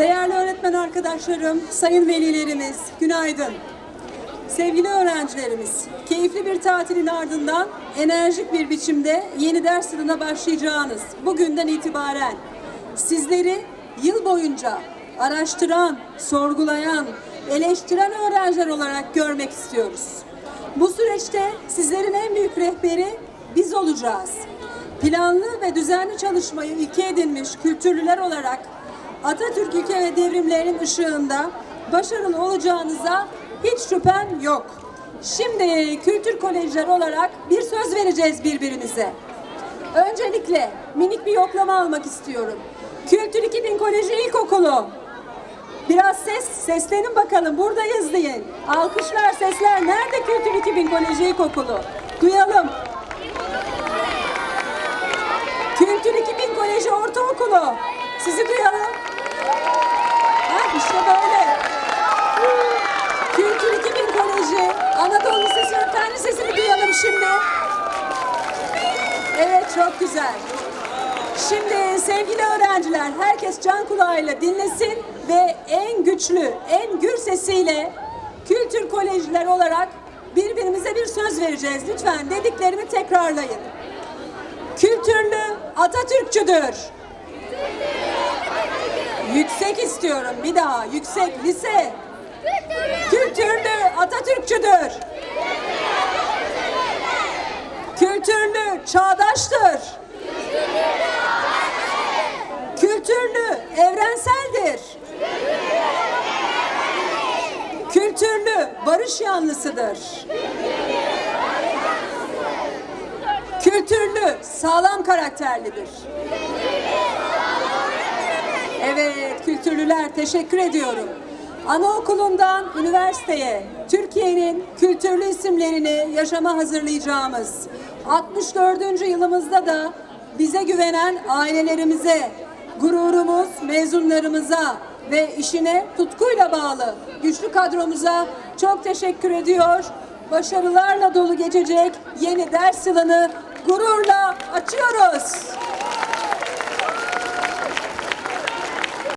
Değerli öğretmen arkadaşlarım, sayın velilerimiz, günaydın. Sevgili öğrencilerimiz, keyifli bir tatilin ardından enerjik bir biçimde yeni ders yılına başlayacağınız bugünden itibaren sizleri yıl boyunca araştıran, sorgulayan, eleştiren öğrenciler olarak görmek istiyoruz. Bu süreçte sizlerin en büyük rehberi biz olacağız. Planlı ve düzenli çalışmayı ilke edinmiş kültürlüler olarak Atatürk ilke ve devrimlerinin ışığında başarılı olacağınıza hiç şüphem yok. Şimdi kültür kolejleri olarak bir söz vereceğiz birbirimize. Öncelikle minik bir yoklama almak istiyorum. Kültür 2000 Koleji İlkokulu. Biraz ses, seslenin bakalım. Buradayız deyin. Alkışlar, sesler. Nerede Kültür 2000 Koleji İlkokulu? Duyalım. Kültür 2000 Koleji Ortaokulu. Sizi duyalım. Ha, işte böyle. Kültür 2000 Koleji, Anadolu Lisesi Fen Lisesi'ni duyalım şimdi. Evet, çok güzel. Şimdi sevgili öğrenciler, herkes can kulağıyla dinlesin ve en güçlü, en gür sesiyle kültür kolejler olarak birbirimize bir söz vereceğiz. Lütfen dediklerimi tekrarlayın. Kültürlü Atatürkçüdür. Yüksek istiyorum bir daha. Yüksek lise. Kültürlü Atatürkçüdür. Kültürlü çağdaştır. Kültürlü evrenseldir. Kültürlü barış yanlısıdır. Kültürlü sağlam karakterlidir. Evet, kültürlüler teşekkür ediyorum. Anaokulundan üniversiteye Türkiye'nin kültürlü isimlerini yaşama hazırlayacağımız 64. yılımızda da bize güvenen ailelerimize, gururumuz mezunlarımıza ve işine tutkuyla bağlı güçlü kadromuza çok teşekkür ediyor. Başarılarla dolu geçecek yeni ders yılını gururla açıyoruz.